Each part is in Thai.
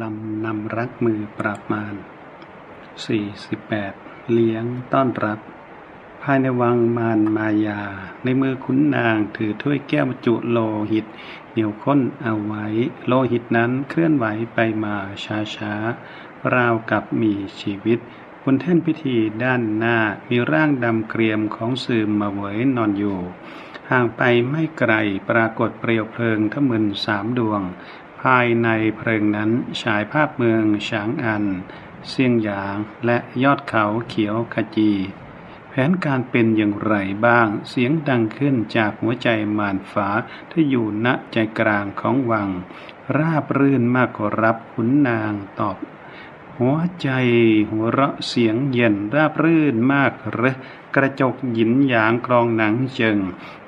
ลำนำรักมือปราบมาร48 เลี้ยงต้อนรับ ภายในวังมารมายา ในมือขุนนางถือถ้วยแก้วจุโลหิต เหนียวข้นเอาไว้ โลหิตนั้นเคลื่อนไหวไปมาช้าๆ ราวกับมีชีวิต บนแท่นพิธีด้านหน้ามีร่างดำเกรียมของสืมมาเวยนอนอยู่ห่างไปไม่ไกลปรากฏเปลวเพลิงทะมึนสามดวงายในเพลิงนั้นฉายภาพเมืองฉางอัน เซียงหยางและยอดเขาเขียวขจี แผนการเป็นอย่างไรบ้าง เสียงดังขึ้นจากหัวใจมารฟ้าที่อยู่ณใจกลางของวัง ราบรื่นมากขอรับขุนนางตอบ หัวใจหัวเราะเสียงเย็นราบรื่นมากเหรือกระจกหยินหยางกรองหนังเจิง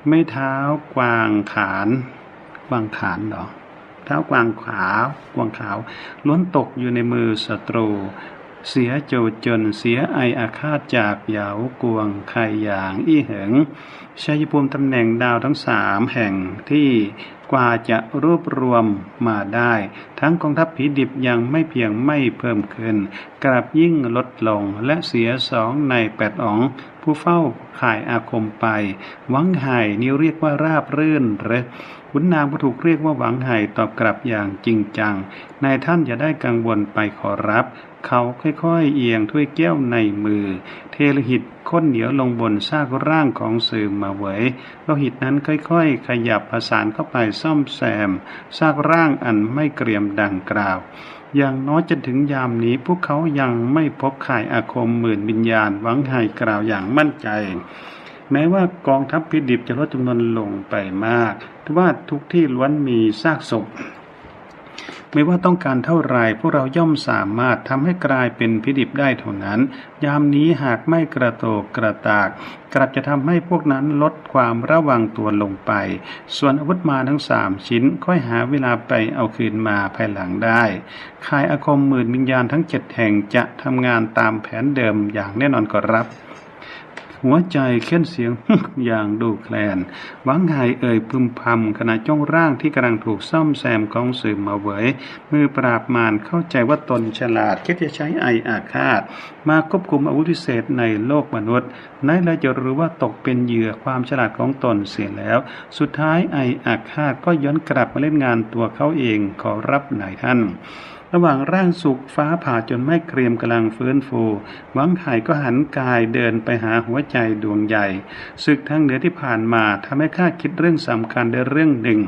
ไม่เท้ากวางขานกวางขานเหรอ เท้ากวางขาวกวางขาว ล้วนตกอยู่ในมือศัตรู เสียโจจนเสียไออาฆาตจากเหยากวงไข่หยาง อี้เหิงชัยภูมิตำแหน่งดาวทั้งสามแห่งที่กว่าจะรวบรวมมาได้ ทั้งกองทัพผีดิบยังไม่เพียงไม่เพิ่มขึ้น กลับยิ่งลดลงและเสียสองในแปดองผู้เฝ้าข่ายอาคมไป หวังไห่นี้เรียกว่าราบรื่นหรือขุนนางก็ถูกเรียกว่าหวังไห่ตอบกลับอย่างจริงจัง นายท่านอย่าได้กังวลไปขอรับ เขาค่อยๆ เอียงถ้วยแก้วในมือ เทลหิตข้นเหนียวลงบนซากร่างของสืมมาเวยโลหิตนั้นค่อยๆ ขยับผสานเข้าไปซ่อมแซมซากร่างอันไม่เกรียมดังกล่าวอย่างน้อยจนถึงยามนี้พวกเขายังไม่พบข่ายอาคมหมื่นวิญญาณหวังไห่กล่าวอย่างมั่นใจ แม้ว่ากองทัพพิดิบจะลดจำนวนลงไปมากแต่ว่าทุกที่ล้วนมีซากศพ ไม่ว่าต้องการเท่าไรพวกเราย่อมสามารถทำให้กลายเป็นพิดิบได้เท่านั้น ยามนี้หากไม่กระโตกกระตาก กลับจะทำให้พวกนั้นลดความระวังตัวลงไป ส่วนอาวุธมาทั้งสามชิ้นค่อยหาเวลาไปเอาคืนมาภายหลังได้คายอาคมหมื่นวิญญาณทั้งเจ็ดแห่งจะทำงานตามแผนเดิมอย่างแน่นอนก็รับ หัวใจเค้นเสียงอย่างดูแคลนหวังไห้เอ่ยพึมพำขณะจ้องร่างที่กำลังถูกซ่อมแซมของสืบมาเวยมือปราบมารเข้าใจว่าตนฉลาดคิดจะใช้ไออาฆาต มาควบคุมอาวุธพิเศษในโลกมนุษย์นั่นเลยจะรู้ว่าตกเป็นเหยื่อความฉลาดของตนเสียแล้ว สุดท้ายไออาฆาตก็ย้อนกลับมาเล่นงานตัวเขาเองขอรับนายท่าน ระหว่างร่างสุกฟ้าผ่าจนไม่เกรียมกำลังฟื้นฟูหวังไห่ก็หันกายเดินไปหาหัวใจดวงใหญ่ศึกทางเหนือที่ผ่านมาทำให้ข้าคิดเรื่องสำคัญได้เรื่องหนึ่ง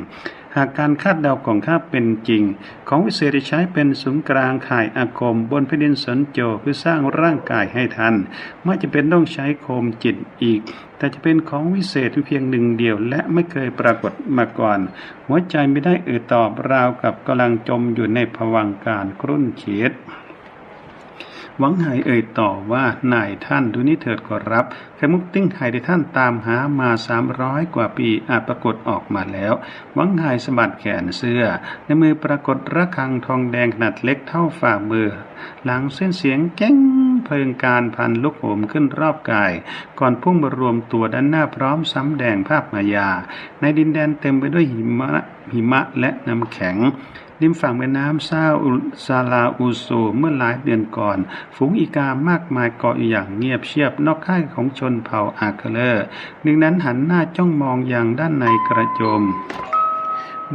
หากการคาดเดาของข้าเป็นจริง ของวิเศษที่ใช้เป็นศูนย์กลางข่ายอาคมบนแผ่นดินสนโจเพื่อสร้างร่างกายให้ทัน ไม่จะเป็นต้องใช้โคมจิตอีก แต่จะเป็นของวิเศษเพียงหนึ่งเดียว และไม่เคยปรากฏมาก่อน หัวใจไม่ได้เอ่ยตอบราวกับกำลังจมอยู่ในภวังการครุ่นคิด หวังหายเอ่ยต่อว่านายท่านดูนี่เถิดขอรับไข่มุกติ้งไห่ที่ท่านตามหามาสามร้อยกว่าปีอาจปรากฏออกมาแล้ว หวังหายสะบัดแขนเสื้อ ในมือปรากฏระฆังทองแดงขนาดเล็กเท่าฝ่ามือ หลังเส้นเสียงแก้งเพลิงการพันลุกโหมขึ้นรอบกาย ก่อนพุ่งมารวมตัวด้านหน้าพร้อมซ้ำแดงภาพมายา ในดินแดนเต็มไปด้วยหิมะหิมะและน้ำแข็ง ริมฝั่งแม่น้ำซาอุซาลาอูโซเมื่อหลายเดือนก่อน ฝูงอีกามากมายเกาะอยู่อย่างเงียบเชียบนอกค่ายของชนเผ่าอาคเลอร์หนึ่งนั้นหันหน้าจ้องมองอย่างด้านในกระโจม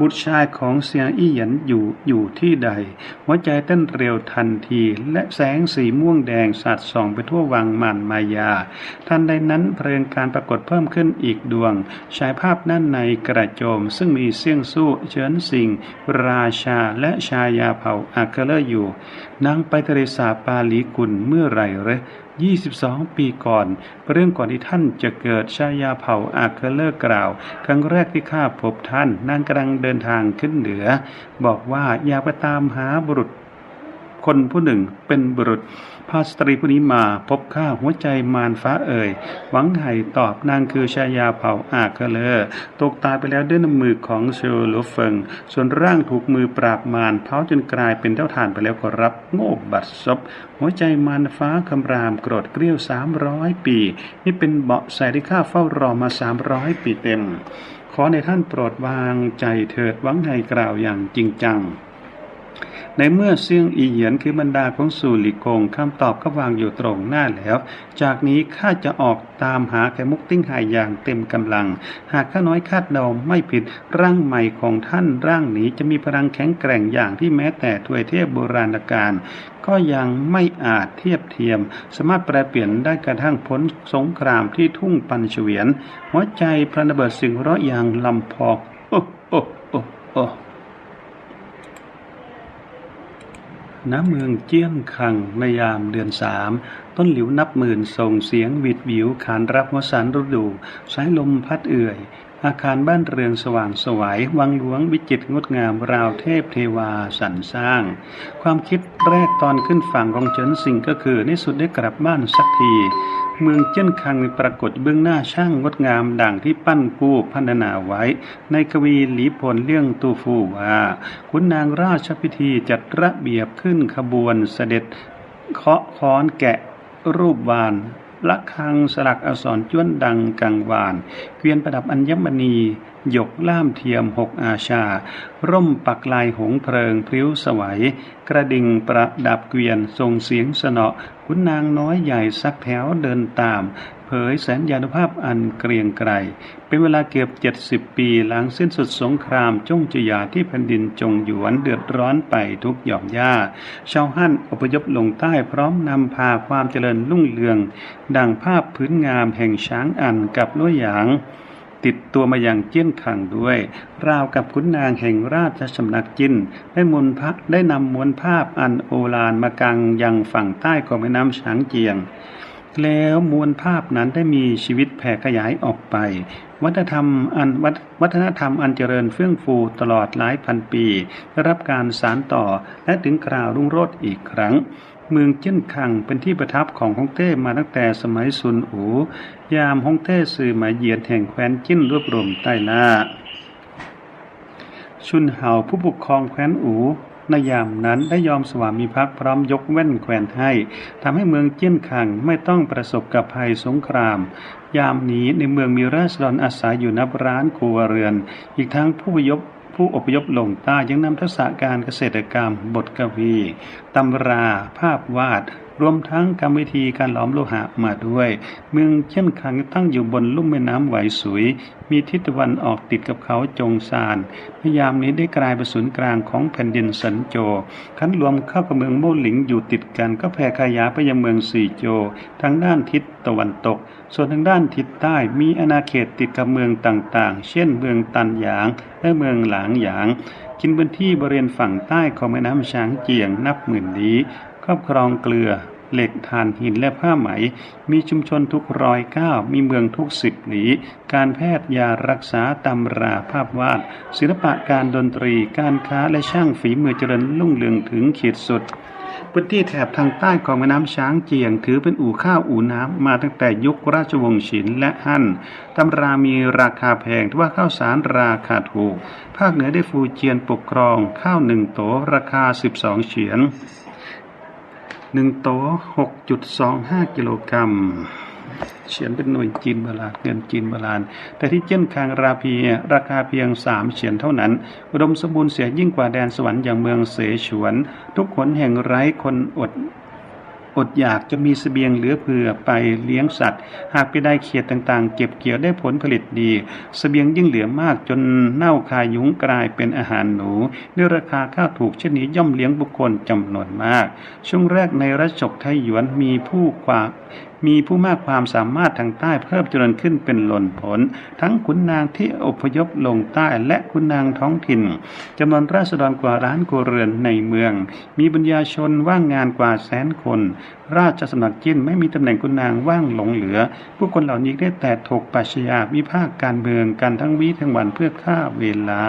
บุตรชายของเซียงอี้หยันอยู่อยู่ที่ใด หัวใจเต้นเร็วทันที และแสงสีม่วงแดงสาดส่องไปทั่ววังมานมายา ทันใดนั้นเพลิงการปรากฏเพิ่มขึ้นอีกดวงฉายภาพด้านในกระโจม ซึ่งมีเสี่ยงสู้เฉินสิงราชาและชายาเผ่าอาเคเลอร์อยู่นางไปทะเลสาบปาลีกุลเมื่อไรเร 22 ปีก่อน เรื่องก่อนที่ท่านจะเกิดชายาเผ่าอาเคเลอร์กล่าว ครั้งแรกที่ข้าพบท่าน นางกำลังเดินทางขึ้นเหนือ บอกว่าอยากไปตามหาบุรุษ คนผู้หนึ่งเป็นบุรุษ พาสตรีผู้นี้มาพบข้าหัวใจมารฟ้าเอ่ย หวังไห่ตอบนางคือชายาเผาอาเคเลอตกตายไปแล้วด้วยน้ำมือของเชลโลเฟิง ส่วนร่างถูกมือปราบมารเผาจนกลายเป็นเท่าฐานไปแล้วก็รับโง่บัดซบหัวใจมารฟ้าคำรามโกรธเกรี้ยวสามร้อยปี นี่เป็นเบาะใส่ที่ข้าเฝ้ารอมาสามร้อยปีเต็ม ขอในท่านโปรดวางใจเถิดหวังไห่กล่าวอย่างจริงจัง ในเมื่อเซียงอีเหยียนคือบรรดาของสู่หลีกงคำตอบก็วางอยู่ตรงหน้าแล้ว จากนี้ข้าจะออกตามหาไข่มุกติ้งหายอย่างเต็มกำลัง หากข้าน้อยคาดเดาไม่ผิดร่างใหม่ของท่านร่างนี้จะมีพลังแข็งแกร่งอย่างที่แม้แต่ถวยเทพโบราณกาลก็ยังไม่อาจเทียบเทียม สามารถแปลเปลี่ยนได้กระทั่งพ้นสงครามที่ทุ่งปันเฉวียน หัวใจพระนเบิดสิ่งเราะอย่างลำพอกโอ้โอ้โอ้โอ้ ณเมืองเจียงคังในยามเดือนสามต้นหลิวนับหมื่นส่งเสียงหวิดวิวขานรับวสันฤดู สายลมพัดเอื่อย อาคารบ้านเรืองสว่างสวายวังหลวงวิจิตรงดงามราวเทพเทวาสรรสร้าง ความคิดแรกตอนขึ้นฝั่งของเฉินสิงก็คือในสุดได้กลับบ้านสักที เมืองเจี้นคังปรากฏเบื้องหน้าช่างงดงามดังที่ปั้นกู้พันนาไว้ ในกวีหลีพลเรื่องตูฟูว่าขุนนางราชพิธีจัดระเบียบขึ้นขบวนเสด็จเคาะค้อนแกะรูปวาน ละคังสลักอักษรจ้วนดังกังวาน เกวียนประดับอัญมณีหยกล่ามเทียมหกอาชา ร่มปักลายหงเพลิงพริ้วสวัย กระดิ่งประดับเกวียนทรงเสียงสนอขุนนางน้อยใหญ่สักแถวเดินตาม เผยแสนยานุภาพอันเกรียงไกรเป็นเวลาเกือบเจ็ดสิบปีหลังสิ้นสุดสงครามจงจยาที่แผ่นดินจงหยวนเดือดร้อนไปทุกหย่อมย่าชาวฮั่นอพยพลงใต้พร้อมนำพาความเจริญรุ่งเรือง ดังภาพพื้นงามแห่งช้างอันกับล้วยหยางติดตัวมาอย่างเจี้ยนขังด้วย ราวกับขุนนางแห่งราชสำนักจินได้มนพักได้นำมวลภาพอันโอฬารมากังยังฝั่งใต้ของแม่น้ำฉางเจียง แล้วมวลภาพนั้นได้มีชีวิตแผ่ขยายออกไป วัฒนธรรมอันวัฒวัฒนธรรมอันเจริญเฟื่องฟูตลอดหลายพันปี ได้รับการสานต่อและถึงคราวรุ่งโรจน์อีกครั้ง เมืองเจี้นคังเป็นที่ประทับของฮ่องเต้มาตั้งแต่สมัยซุนอู ยามฮ่องเต้สื่อหมายเหยียนแห่งแคว้นจิ้นรวบรวมใต้ล่าชุนเหาผู้ปกครองแคว้นอู ในยามนั้นได้ยอมสวามีภักดิ์พร้อมยกแว่นแขวนให้ทำให้เมืองเจี้ยนคังไม่ต้องประสบกับภัยสงคราม ยามนี้ในเมืองมีราษฎรอาศัยอยู่นับร้านครัวเรือน อีกทั้งผู้อพยพผู้อพยพลงใต้ยังนำทักษะการเกษตรกรรม บทกวีตำรา ภาพวาด รวมทั้งกรรมวิธีการหลอมโลหะมาด้วย เมืองเช่นคังตั้งอยู่บนลุ่มแม่น้ำไหวสุย มีทิศตะวันออกติดกับเขาจงซาน พยายามนี้ได้กลายเป็นศูนย์กลางของแผ่นดินสันโจขันรวมเข้ากับเมืองโมหลิงอยู่ติดกันก็แผ่ขยายไปยังเมืองสีโจ ทางด้านทิศตะวันตก ส่วนทางด้านทิศใต้มีอาณาเขตติดกับเมืองต่างๆ เช่นเมืองตันหยาง และเมืองหลางหยางกินพื้นที่บริเวณฝั่งใต้ของแม่น้ำช้างเจียงนับหมื่นลี้ ครอบครองเกลือ เหล็กถ่านหินและผ้าไหม มีชุมชนทุกร้อยเก้ามีเมืองทุกสิบหลี การแพทย์ยารักษาตำราภาพวาด ศิลปะการดนตรี การค้าและช่างฝีมือเจริญรุ่งเรืองถึงขีดสุดพื้นที่แถบทางใต้ของแม่น้ำช้างเจียง ถือเป็นอู่ข้าวอู่น้ำมาตั้งแต่ยุคราชวงศ์ฉินและฮั่นตำรามีราคาแพงทว่าข้าวสารราคาถูก ภาคเหนือได้ฟูเจียนปกครอง ข้าวหนึ่งโตราคา 12 เฉียน หนึ่งโต6.25กิโลกรัมเฉียนเป็นหน่วยจีนโบราณเงินจีนโบราณแต่ที่เจี้ยนคางราพีราคาเพียงสามเฉียนเท่านั้น อุดมสมบูรณ์เสียยิ่งกว่าแดนสวรรค์อย่างเมืองเสฉวน ทุกคนแห่งไร้คนอด อดอยากจะมีสเสบียงเหลือเผื่อไปเลี้ยงสัตว์ หากไปได้เขียดต่างๆ เก็บเกี่ยวได้ผลผลิตดีสเสบียงยิ่งเหลือมากจนเน่าคายยุ้งกลายเป็นอาหารหนูด้วยราคาข้าวถูกเช่นนี้ย่อมเลี้ยงบุคคลจำนวนมาก ช่วงแรกในรัชกไทยหยวนมีผู้กว่ามมีผู้มากความสามารถทางใต้เพิ่มจริญขึ้นเป็นหล่นผล ทั้งขุนนางที่อพยพลงใต้และขุนนางท้องถิ่นจำนวนราษฎรกว่าล้านครัวเรือนในเมือง มีปัญญาชนว่างงานกว่าแสนคน ราชสำนักจิ้นไม่มีตำแหน่งขุนนางว่างหลงเหลือ ผู้คนเหล่านี้ได้แต่ถกปัชญาวิพากษ์การเมืองกันทั้งวีทั้งวันเพื่อฆ่าเวลา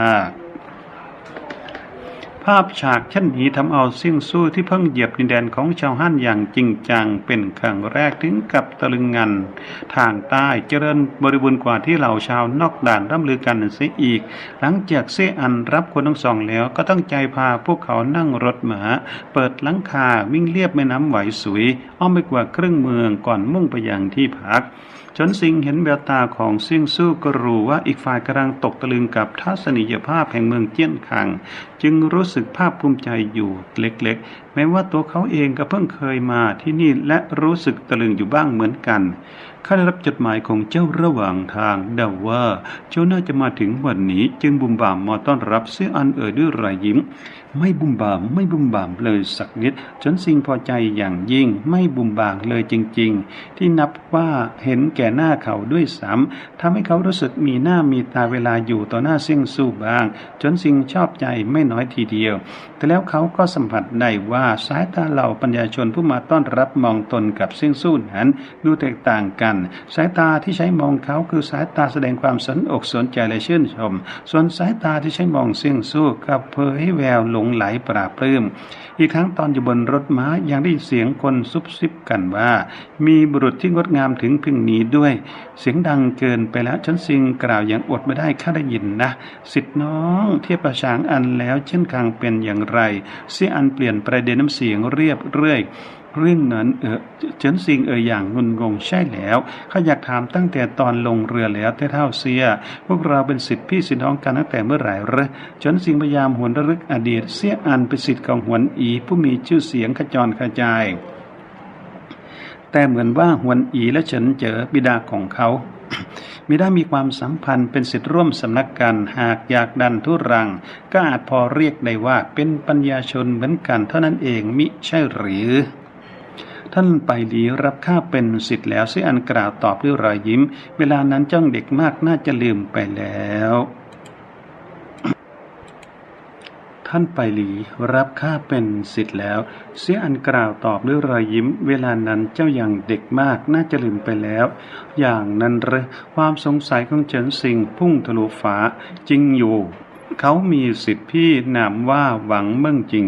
ภาพฉากเช่นนี้ทำเอาซิ่งสู้ที่เพิ่งเหยียบดินแดนของชาวฮั่นอย่างจริงจังเป็นครั้งแรกถึงกับตะลึงงัน ทางใต้เจริญบริบูรณ์กว่าที่เหล่าชาวนอกด่านร่ำลือกันเสียอีก หลังจากเซอันรับคนทั้งสองแล้วก็ตั้งใจพาพวกเขานั่งรถหมา เปิดหลังคาวิ่งเลียบแม่น้ำไหวสุยอ้อมไปกว่าครึ่งเมืองก่อนมุ่งไปยังที่พัก จนสิงเห็นแววตาของเซี่ยงสู้ก็รู้ว่าอีกฝ่ายกำลังตกตะลึงกับทัศนียภาพแห่งเมืองเจี้ยนคัง จึงรู้สึกภาคภูมิใจอยู่เล็กๆ แม้ว่าตัวเขาเองก็เพิ่งเคยมาที่นี่และรู้สึกตะลึงอยู่บ้างเหมือนกันข้าได้รับจดหมายของเจ้าระหว่างทางเดาว่า เจ้าน่าจะมาถึงวันนี้จึงบุมบ่ามมาต้อนรับเสื้ออันเอ่ยด้วยรอยยิ้ม ไม่บุมบามไม่บุมบามเลยสักนิดจนสิ่งพอใจอย่างยิ่งไม่บุมบางเลยจริง ๆ ที่นับว่าเห็นแก่หน้าเขาด้วยซ้ำทำให้เขารู้สึกมีหน้ามีตาเวลาอยู่ต่อหน้าสี่งสู้บ้าง จนสิ่งชอบใจไม่น้อยทีเดียว แต่แล้วเขาก็สัมผัสได้ว่าสายตาเหล่าปัญญาชนผู้มาต้อนรับมองตนกับสี่งสู้นั้นดูแตกต่างกัน สายตาที่ใช้มองเขาคือสายตาแสดงความสนอกสนใจและชื่นชม ส่วนสายตาที่ใช้มองสี่งสู้กับเผยแววหลงไหลปราบปลื้ม อีกทั้งตอนอยู่บนรถม้ายังได้เสียงคนซุบซิบกันว่า มีบุรุษที่งดงามถึงพึงนี้ด้วย เสียงดังเกินไปแล้วฉันซิงกล่าวอย่างอดไม่ได้ข้าได้ยินนะสิทธิ์น้องเทียบประชางอันแล้วเช่นคางเป็นอย่างไรเสียอันเปลี่ยนประเด็นน้ำเสียงเรียบเรื่อย เรื่องนั้นเออเฉินซิงเอออย่างงุนงงใช่แล้วข้าอยากถามตั้งแต่ตอนลงเรือแล้วแต่เท่าเสีย พวกเราเป็นสิทธิพี่สิน้องกันตั้งแต่เมื่อไหร่เรอเฉินซิงพยายามหวนระลึกอดีต เสียอันเป็นสิทธิ์ของหวนอี ผู้มีชื่อเสียงขจรกระจาย แต่เหมือนว่าหวนอีและเฉินเจอบิดาของเขามิได้มีความสัมพันธ์เป็นสิทธิร่วมสำนักกันหากอยากดันทุรัง ก็อาจพอเรียกได้ว่าเป็นปัญญาชนเหมือนกันเท่านั้นเองมิใช่หรือ ท่านไปลีรับค่าเป็นสิทธิ์แล้วซึ่งอันกล่าวตอบด้วยรอยยิ้ม เวลานั้นจ้องเด็กมากน่าจะลืมไปแล้ว ท่านไปหลีรับค่าเป็นสิทธิ์แล้ว เสียอันกล่าวตอบด้วยรอยยิ้ม เวลานั้นเจ้าอย่างเด็กมากน่าจะลืมไปแล้ว อย่างนั้นเรความสงสัยของเฉินสิงพุ่งทะลุฟ้าจริงอยู่เขามีสิทธิ์พี่นามว่าหวังเมื่งจริง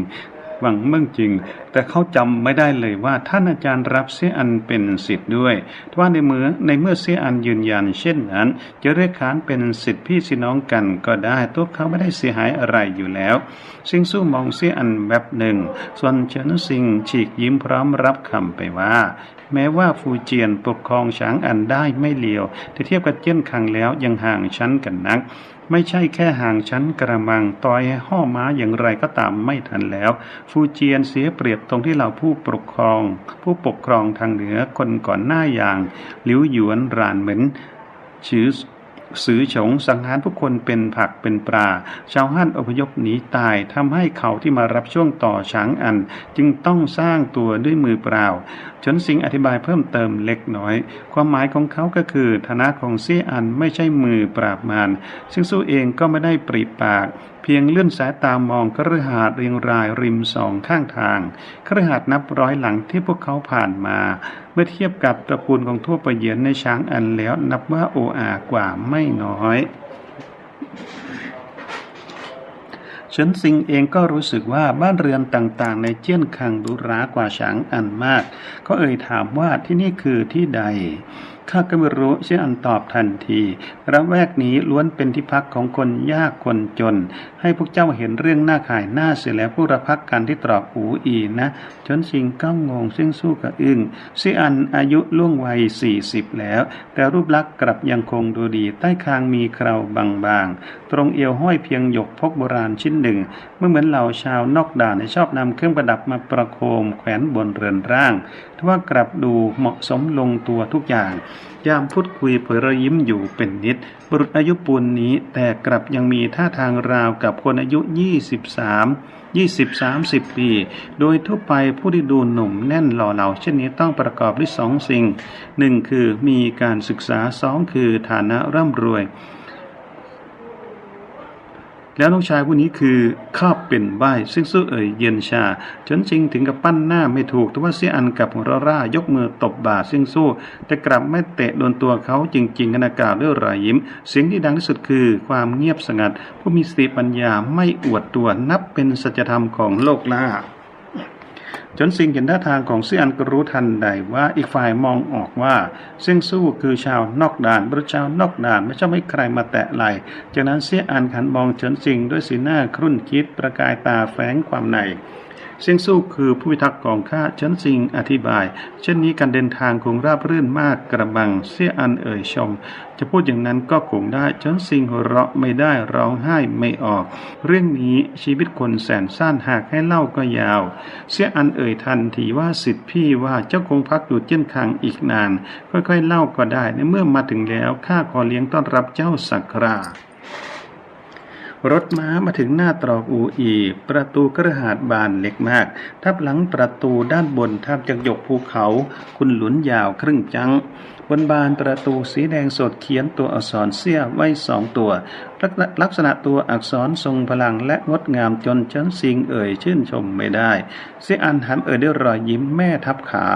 หวังเมื่อจริง แต่เขาจำไม่ได้เลยว่าท่านอาจารย์รับเสียอันเป็นสิทธิ์ด้วยว่าในเมื่อในเมื่อเสียอันยืนยัน เช่นนั้น จะเรียกขานเป็นสิทธิพี่สิน้องกันก็ได้ตัวเขาไม่ได้เสียหายอะไรอยู่แล้วซิงสู้มองเสียอันแบบหนึ่ง ส่วนเฉินซิงฉีกยิ้มพร้อมรับคำไปว่าแม้ว่าฟูเจียนปกครองช้างอันได้ไม่เลียวแต่เทียบกับเจี้ยนคังแล้วยังห่างชั้นกันนัก ไม่ใช่แค่ห่างชั้นกระมังต่อยห่อม้าอย่างไรก็ตามไม่ทันแล้ว ฟูเจียนเสียเปรียบตรงที่เราผู้ปกครอง ผู้ปกครองทางเหนือคนก่อนหน้าอย่าง หลิวหยวนรานเหมินชื่อ สือฉงสังหารผู้คนเป็นผักเป็นปลา ชาวฮั่นอพยพหนีตายทำให้เขาที่มารับช่วงต่อช้างอัน จึงต้องสร้างตัวด้วยมือเปล่า ชนสิงอธิบายเพิ่มเติมเล็กน้อย ความหมายของเขาก็คือฐานะของเซี่ยอันไม่ใช่มือปราบมารซึ่งสู้เองก็ไม่ได้ปริปาก พียงเลื่อนสายตามองคฤหาสน์เรียงรายริมสองข้างทางคฤหาสน์นับร้อยหลังที่พวกเขาผ่านมา เมื่อเทียบกับตระกูลของทั่วไปเยียนในช้างอันแล้วนับว่าโออากว่าไม่น้อยเฉินซิงเองก็รู้สึกว่าบ้านเรือนต่างๆ ในเจี้ยนคังดูร้ากว่าฉางอันมาก ก็เอ่ยถามว่าที่นี่คือที่ใด ข้าก็ไม่รู้เชื่ออันตอบทันทีระแวกนี้ล้วนเป็นที่พักของคนยากคนจน ให้พวกเจ้าเห็นเรื่องหน้าขายหน้าเสียแล้วผู้ระพักกันที่ตรอกอูอีนะ ชนชิงก้างงซึ่งสู้กับอึ้งซีอันอายุล่วงวัยสี่สิบแล้ว แต่รูปลักษณ์กลับยังคงดูดี ใต้คางมีเคราบางๆ ตรงเอวห้อยเพียงหยกพกโบราณชิ้นหนึ่งเมื่อเหมือนเหล่าชาวนอกด่านชอบนำเครื่องประดับมาประโคมแขวนบนเรือนร่างทว่ากลับดูเหมาะสมลงตัวทุกอย่างยามพูดคุยเผยรอยยิ้มอยู่เป็นนิด บุรุษอายุปูนนี้แต่กลับยังมีท่าทางราวกับคนอายุ 23 20 30 ปี โดยทั่วไปผู้ที่ดูหนุ่มแน่นหล่อเหลาเช่นนี้ต้องประกอบด้วยสองสิ่งหนึ่งคือมีการศึกษาสองคือฐานะร่ำรวย แล้วน้องชายผู้นี้คือข้าเป็นใบซึ่งสู้เอ่ยเย็นชาจนจริงถึงกับปั้นหน้าไม่ถูก แต่ว่าเสียอันกับหัวร่ายกมือตบบาซึ่งสู้ แต่กลับไม่เตะโดนตัวเขาจริงๆขณะกล่าศด้วยรอยยิ้ม เสียงที่ดังที่สุดคือความเงียบสงัด ผู้มีสติปัญญาไม่อวดตัวนับเป็นสัจธรรมของโลกล่า จนสิงเห็นท่าทางของเสี่ยนก็รู้ทันใดว่าอีกฝ่ายมองออกว่าเสี่ยงสู้คือชาวนอกด่านบริชาวนอกด่านไม่ชอบให้ใครมาแตะไหลจากนั้นเสี่ยอันขันมองเฉินสิงด้วยสีหน้าครุ่นคิดประกายตาแฝงความใน เซียงสู้คือผู้พิทักษ์กองข้าเฉินซิงอธิบาย เช่นนี้การเดินทางคงราบรื่นมากกระบังเสียอันเอ่ยชม จะพูดอย่างนั้นก็คงได้เฉินซิงหัวเราะไม่ได้ร้องไห้ไม่ออก เรื่องนี้ชีวิตคนแสนสั้นหากให้เล่าก็ยาว เสียอันเอ่ยทันทีว่าสิทธิพี่ว่าเจ้าคงพักอยู่เจี้ยนคังอีกนาน ค่อยๆเล่าก็ได้ในเมื่อมาถึงแล้วข้าขอเลี้ยงต้อนรับเจ้าสักกา รถม้ามาถึงหน้าตรอกอูอี ประตูกระหาดบานเล็กมาก ทับหลังประตูด้านบนทับจากหยกภูเขา คุณหลุนยาวครึ่งจัง บนบานประตูสีแดงสดเขียนตัวอักษรเสี้ยไว้สองตัว ลักษณะตัวอักษรทรงพลังและงดงามจนเฉินซิงเอ่ยชื่นชมไม่ได้ เสียอันหันเอ่ยด้วยรอยยิ้มแม่ทับขา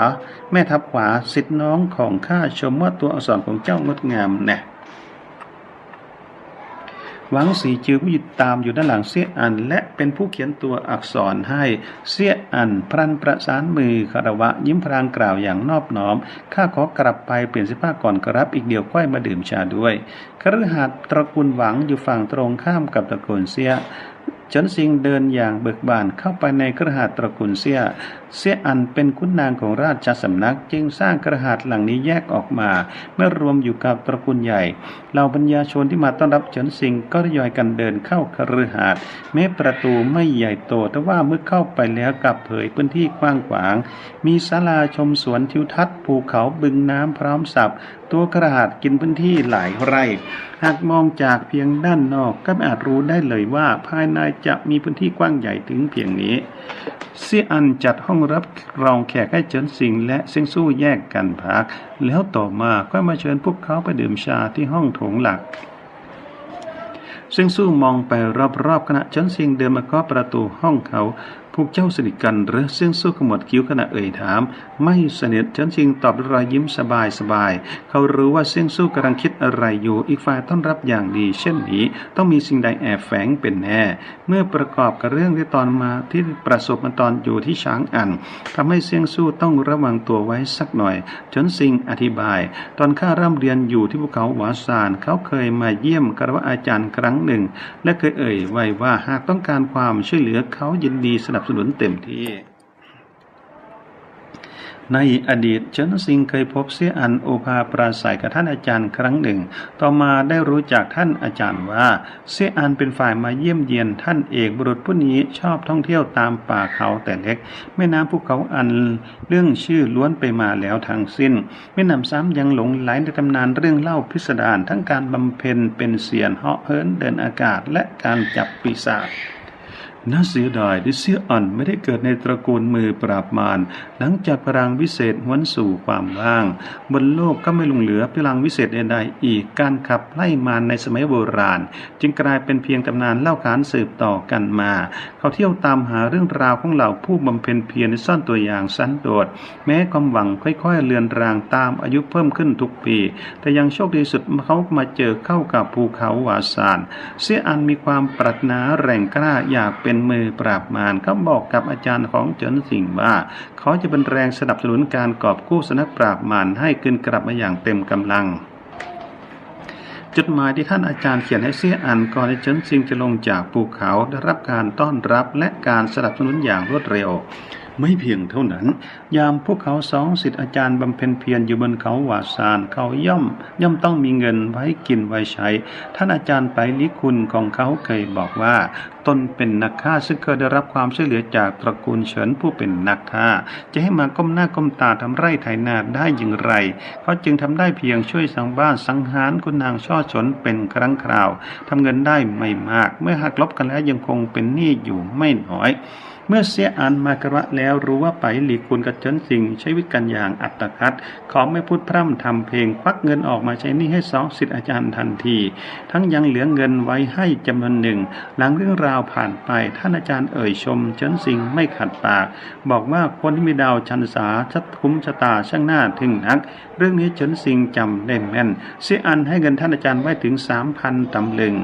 แม่ทับขวาสิทธิน้องของข้าชมว่าตัวอักษรของเจ้างดงามแน่ หวังสีจือผู้ยึดตามอยู่ด้านหลังเสียอัน และเป็นผู้เขียนตัวอักษรให้เสียอัน พรันประสานมือคารวะ ยิ้มพรางกล่าวอย่างนอบน้อมข้าขอกลับไปเปลี่ยนเสื้อผ้าก่อนครับอีกเดียวค่อยมาดื่มชาด้วยคฤหัสน์ตระกูลหวังอยู่ฝั่งตรงข้ามกับตระกูลเสีย เฉินซิงเดินอย่างเบิกบานเข้าไปในกระหาสน์ตระกูลเสีย เสียอันเป็นคุณนางของราชสำนัก จึงสร้างกระหาสน์หลังนี้แยกออกมา เมื่อรวมอยู่กับตระกูลใหญ่เหล่าบรรยาชนที่มาต้อนรับเฉินซิงก็ทยอยกันเดินเข้าคฤหาสน์แม้ประตูไม่ใหญ่โตแต่ว่าเมื่อเข้าไปแล้วกลับเผยพื้นที่กว้างขวาง มีศาลาชมสวนทิวทัศน์ภูเขาบึงน้ำพร้อมสับ ตัวกระหาสน์กินพื้นที่หลายไร่ หากมองจากเพียงด้านนอกก็ไม่อาจรู้ได้เลยว่าภายในจะมีพื้นที่กว้างใหญ่ถึงเพียงนี้เสียอันจัดห้องรับรองแขกให้เฉินสิงและเซิงสู้แยกกันพัก แล้วต่อมาก็มาเชิญพวกเขาไปดื่มชาที่ห้องโถงหลักซึ่งสู้มองไปรอบๆขณะเฉินซิงเดินมาเคาะประตูห้องเขา พวกเจ้าสนิทกันหรือเซียงสู้ขมวดคิ้วขณะเอ่ยถาม ไม่สนิทเฉินซิงตอบรอยยิ้มสบายสบายๆเขารู้ว่าเซียงสู้กำลังคิดอะไรอยู่ อีกฝ่ายต้อนรับอย่างดี เช่นนี้ ต้องมีสิ่งใดแอบแฝงเป็นแน่ เมื่อประกอบกับเรื่องที่ตอนมาที่ประสบมาตอนอยู่ที่ช้างอันทำให้เซียงสู้ต้องระวังตัวไว้สักหน่อยเฉินซิงอธิบาย ตอนข้าเริ่มเรียนอยู่ที่ภูเขาหวาซาน เขาเคยมาเยี่ยมกระวะอาจารย์ครั้งหนึ่ง และเคยเอ่ยไว้ว่าหากต้องการความช่วยเหลือเขายินดีสนับสนุนเต็มที่ ในอดีตเฉินซิงเคยพบเสียอันโอภาปราศัยกับท่านอาจารย์ครั้งหนึ่ง ต่อมาได้รู้จากท่านอาจารย์ว่า เสียอันเป็นฝ่ายมาเยี่ยมเยียนท่านเอกบุรุษผู้นี้ชอบท่องเที่ยวตามป่าเขาแต่เล็ก แม่น้ำภูเขาอันเรื่องชื่อล้วนไปมาแล้วทั้งสิ้น ไม่นำซ้ำยังหลงไหลในตำนานเรื่องเล่าพิสดารทั้งการบำเพ็ญเป็นเสียนเหาะเหินเดินอากาศและการจับปีศาจ น่าเสียดายที่เสียอ่อนไม่ได้เกิดในตระกูลมือปราบมารหลังจากพลังวิเศษหวนสู่ความว่าง บนโลกก็ไม่ลงเหลือพลังวิเศษใดๆอีกการขับไล่มารในสมัยโบราณ จึงกลายเป็นเพียงตำนานเล่าขานสืบต่อกันมา เขาเที่ยวตามหาเรื่องราวของเหล่าผู้บำเพ็ญเพียรในซ่อนตัวอย่างสันโดษ แม้ความหวังค่อยๆเลือนรางตามอายุเพิ่มขึ้นทุกปี แต่ยังโชคดีสุดเขามาเจอเข้ากับภูเขาวาซานเสียอันมีความปรารถนาแรงกล้าอยากเป็นมือปราบมารก็บอกกับอาจารย์ของเจินสิงว่า เขาจะเป็นแรงสนับสนุนการกอบกู้สนักปราบมารให้ขึ้นกลับมาอย่างเต็มกำลังจดหมายที่ท่านอาจารย์เขียนให้เสียอันก่อนที่เจินซิงจะลงจากภูเขาได้รับการต้อนรับและการสนับสนุนอย่างรวดเร็ว ไม่เพียงเท่านั้น ยามพวกเขาสองสิทธิอาจารย์บำเพ็ญเพียรอยู่บนเขาหวาซานเขาย่อม ย่อมต้องมีเงินไว้กินไว้ใช้ ท่านอาจารย์ไปลิคุณของเขาเคยบอกว่าตนเป็นนักฆ่าซึ่งเคยได้รับความช่วยเหลือจากตระกูลเฉินผู้เป็นนักฆ่า จะให้มาก้มหน้าก้มตาทำไร่ไถนาได้อย่างไร เขาจึงทำได้เพียงช่วยสังบ้านสังหารคุณนางช่อฉนเป็นครั้งคราวทำเงินได้ไม่มาก เมื่อหักลบกันแล้วยังคงเป็นหนี้อยู่ไม่น้อย เมื่อเสียอันมากระแล้วรู้ว่าไปหลีกคุณกับเฉินสิงใช้วิธีการอย่างอัตคัดขอไม่พูดพร่ำทำเพลงควักเงินออกมาใช้นี้ให้สองสิทธิอาจารย์ทันที ทั้งยังเหลือเงินไว้ให้จำนวนหนึ่ง หลังเรื่องราวผ่านไปท่านอาจารย์เอ่ยชมเฉินสิงไม่ขัดปาก บอกว่าคนที่มีดาวชันษาชัดคุ้มชะตาช่างหน้าถึงนัก เรื่องนี้เฉินสิงจำได้แม่นเสียอันให้เงินท่านอาจารย์ไว้ถึงสามพันตำลึง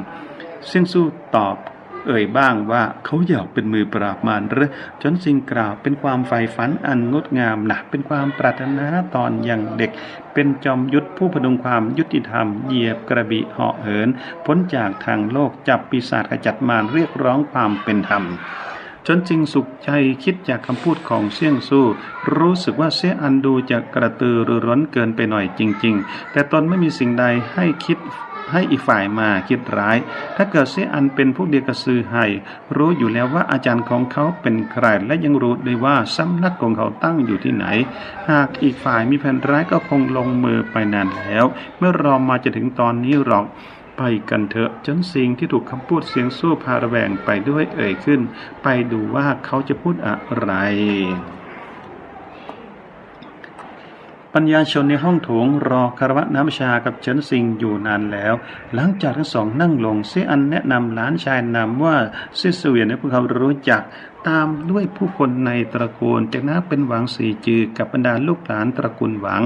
ซึ่งสู้ตอบ เอ่ยบ้างว่าเขาอยากเป็นมือปราบมารหรือจนสิ่งกล่าวเป็นความใฝ่ฝันอันงดงามนะเป็นความปรารถนาตอนอยังเด็ก เป็นจอมยุทธผู้พดุงความยุติธรรมเหยียบกระบี่เหาะเหิน พ้นจากทางโลกจับปีศาจขจัดมารเรียกร้องความเป็นธรรมจนจริงสุขใจคิดจากคำพูดของเสี่ยงสู้ รู้สึกว่าเสียอันดูจะกระตือรือร้นเกินไปหน่อยจริง ๆ แต่ตนไม่มีสิ่งใดให้คิด ให้อีกฝ่ายมาคิดร้าย ถ้าเกิดเสียอันเป็นพวกเดียวกับซื้อให้รู้อยู่แล้วว่าอาจารย์ของเขาเป็นใครและยังรู้ด้วยว่าสำนักของเขาตั้งอยู่ที่ไหน หากอีกฝ่ายมีแผนร้ายก็คงลงมือไปนานแล้ว เมื่อรอมาจะถึงตอนนี้หรอกไปกันเถอะจนสิ่งที่ถูกคำพูดเสียงสู้พาระแวงไปด้วยเอ่ยขึ้น ไปดูว่าเขาจะพูดอะไร ปัญญาชนในห้องโถงรอคารวะน้ำชากับเฉินซิงอยู่นานแล้ว หลังจากทั้งสองนั่งลงเซอันแนะนำหลานชายนำว่าเซสเวียนให้พวกเขารู้จักตามด้วยผู้คนในตระกูลจากนั้นเป็นหวังสีจือกับบรรดาลูกหลานตระกูลหวัง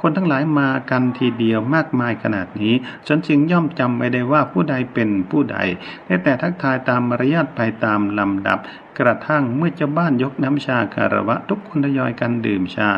คนทั้งหลายมากันทีเดียวมากมายขนาดนี้ฉันจึงย่อมจำไม่ได้ว่าผู้ใดเป็นผู้ใดได้แต่ทักทายตามมารยาทไปตามลำดับ กระทั่งเมื่อเจ้าบ้านยกน้ำชาคารวะ ทุกคนทยอยกันดื่มชา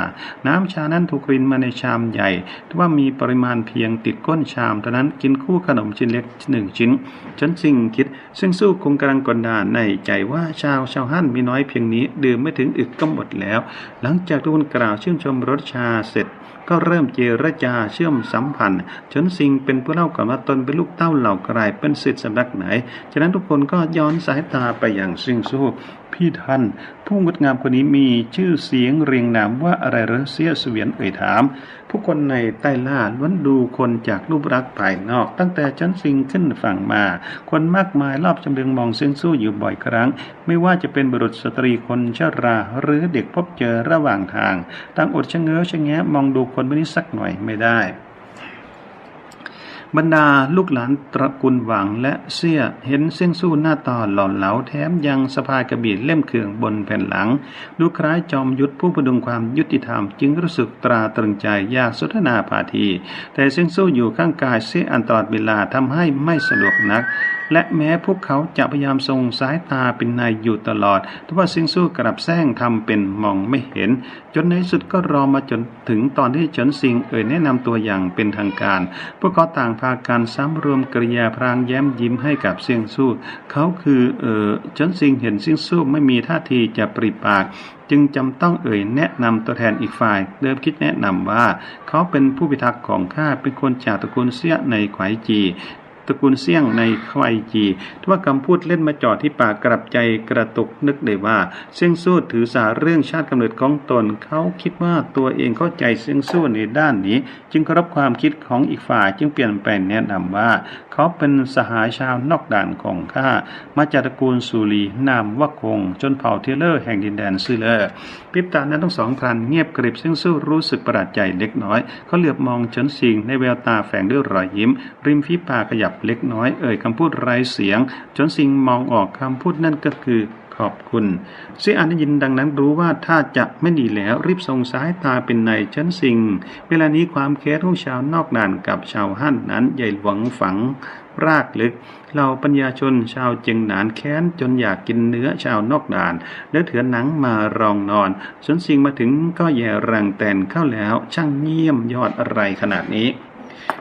น้ำชานั้นถูกรินมาในชามใหญ่ทว่ามีปริมาณเพียงติดก้นชามเท่านั้นกินคู่ขนมชิ้นเล็กหนึ่งชิ้น ฉันสิ่งคิด ซึ่งสู้คงกำลังกดดาในใจว่าชาวชาวฮั่นมีน้อยเพียงนี้ ดื่มไม่ถึงอึกก็หมดแล้ว หลังจากทุกคนกล่าวชื่นชมรสชาเสร็จ ก็เริ่มเจรจาเชื่อมสัมพันธ์จนสิงเป็นผู้เล่ากับว่าตนเป็นลูกเต้าเหล่ากลายเป็นสิทธิสำนักไหน ฉะนั้นทุกคนก็ย้อนสายตาไปอย่างซิงสู้ พี่ท่าน ผู้งดงามคนนี้มีชื่อเสียงเรียงนามว่าอะไรหรอเสียเสวียนเอ่ยถาม ผู้คนในใต้ล่าล้วนดูคนจากรูปลักษ์ภายนอก ตั้งแต่จันซิงขึ้นฝั่งมา คนมากมายรอบจำเรืองมองเซิงสู้อยู่บ่อยครั้ง ไม่ว่าจะเป็นบุรุษสตรีคนชรา หรือเด็กพบเจอระหว่างทางต่างอดชะเง้อชะแงะมองดูคนคนนี้สักหน่อยไม่ได้ บรรดาลูกหลานตระกูลหวังและเสียเห็นเส้นสู้หน้าตาหล่อเหลาแถมยังสะพายกระบี่เล่มเขื่องบนแผ่นหลัง ดูคล้ายจอมยุทธผู้ประดุงความยุติธรรม จึงรู้สึกตราตรึงใจอยากสนทนาพาที แต่เส้นสู้อยู่ข้างกายเสียอันตลอดเวลาทำให้ไม่สะดวกนัก และแม้พวกเขาจะพยายามทรงสายตาเป็นนายอยู่ตลอด แต่ว่าซิงสู้กลับแซงทำเป็นมองไม่เห็น จนในสุดก็รอมาจนถึงตอนที่เฉินซิงเอ่ยแนะนำตัวอย่างเป็นทางการ พวกเขาต่างพากันซ้ำรวมกริยาพรางแย้มยิ้มให้กับเซียงสู้เขาคือเออเฉินซิงเห็นเซียงสู้ไม่มีท่าทีจะปริปากจึงจำต้องเอ่ยแนะนำตัวแทนอีกฝ่าย เดิมคิดแนะนำว่า เขาเป็นผู้พิทักษ์ของข้าเป็นคนจากตระกูลเสียในไขวจี ระกูลเสี่ยงในควายจีทว่าคำพูดเล่นมาจอดที่ปากกลับใจกระตุกนึกได้ว่า เสี่ยงสู้ถือสาเรื่องชาติกำเนิดของตนเขาคิดว่าตัวเองเข้าใจเสี่ยงสู้ในด้านนี้ จึงเคารพความคิดของอีกฝ่ายจึงเปลี่ยนแปลงแนะนำว่า เขาเป็นสหายชาวนอกด่านของข้ามาจากตระกูลสุรีนามว่าคง จนเผ่าเทเลอร์แห่งดินแดนซื่อเลอร์พริบตานั้นทั้งสองพลันเงียบกริบเสี่ยงสู้รู้สึกประหลาดใจเล็กน้อย เขาเหลือบมองเฉินซิงในแววตาแฝงด้วยรอยยิ้ม ริมฝีปากขยับเล็กน้อยเอ่ยคำพูดไร้เสียง จนซิงมองออกคำพูดนั่นก็คือขอบคุณเสียอันได้ยินดังนั้นรู้ว่าถ้าจะไม่ดีแล้วรีบส่งสายตาเป็นในเฉินซิงเวลานี้ความแค้นของชาวนอกด่านกับชาวฮั่นนั้นใหญ่หวังฝังรากลึกเราปัญญาชนชาวเจียงหนานแค้นจนอยากกินเนื้อชาวนอกด่านแล้วเถือนหนังมารองนอนสนสิงมาถึงก็แย่รังแตนเข้าแล้ว ช่างเงียมยอดอะไรขนาดนี้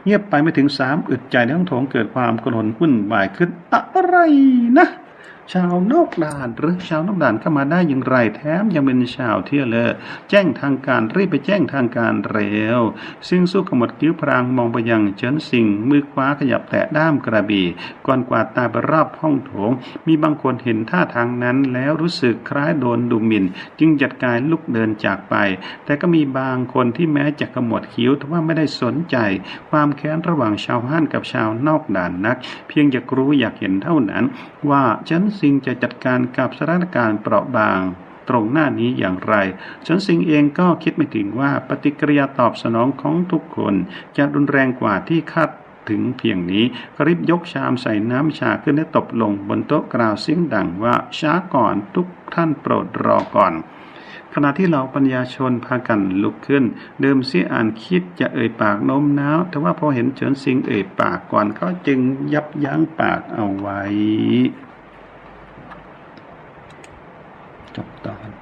เงียบไปไม่ถึงสามอึดใจในห้องโถงเกิดความกระหนวุ่นวายขึ้นอะไรนะ ชาวนอกด่านหรือชาวนอกด่านเข้ามาได้อย่างไรแถมยังเป็นชาวเที่ยวเลอแจ้งทางการรีบไปแจ้งทางการเร็วซึ่งสู้ขมวดคิ้วพรางมองไปยังเฉินสิงมือขวาขยับแตะด้ามกระบี่ก่อนกวาดตาไปรอบห้องโถง มีบางคนเห็นท่าทางนั้นแล้วรู้สึกคล้ายโดนดูหมิ่น จึงจัดการลุกเดินจากไป แต่ก็มีบางคนที่แม้จะขมวดคิ้วแต่ว่าไม่ได้สนใจ ความแค้นระหว่างชาวฮั่นกับชาวนอกด่านนัก เพียงอยากรู้อยากเห็นเท่านั้น ว่าเฉินสิงจะจัดการกับสถานการณ์เปราะบางตรงหน้านี้อย่างไรเฉันสิงเองก็คิดไม่ถึงว่าปฏิกิริยาตอบสนองของทุกคนจะรุนแรงกว่าที่คาดถึงเพียงนี้กรีบยกชามใส่น้ำชาขึ้นและตบลงบนโต๊ะกล่าวเสียงดังว่าช้าก่อนทุกท่านโปรดรอก่อนขณะที่เหล่าปัญญาชนพากันลุกขึ้น เดิมเสียอ่านคิดจะเอ่ยปากโน้มน้าว แต่ว่าพอเห็นเฉินซิงเอ่ยปากก่อนเขาจึงยับยั้งปากเอาไว้ จบตอน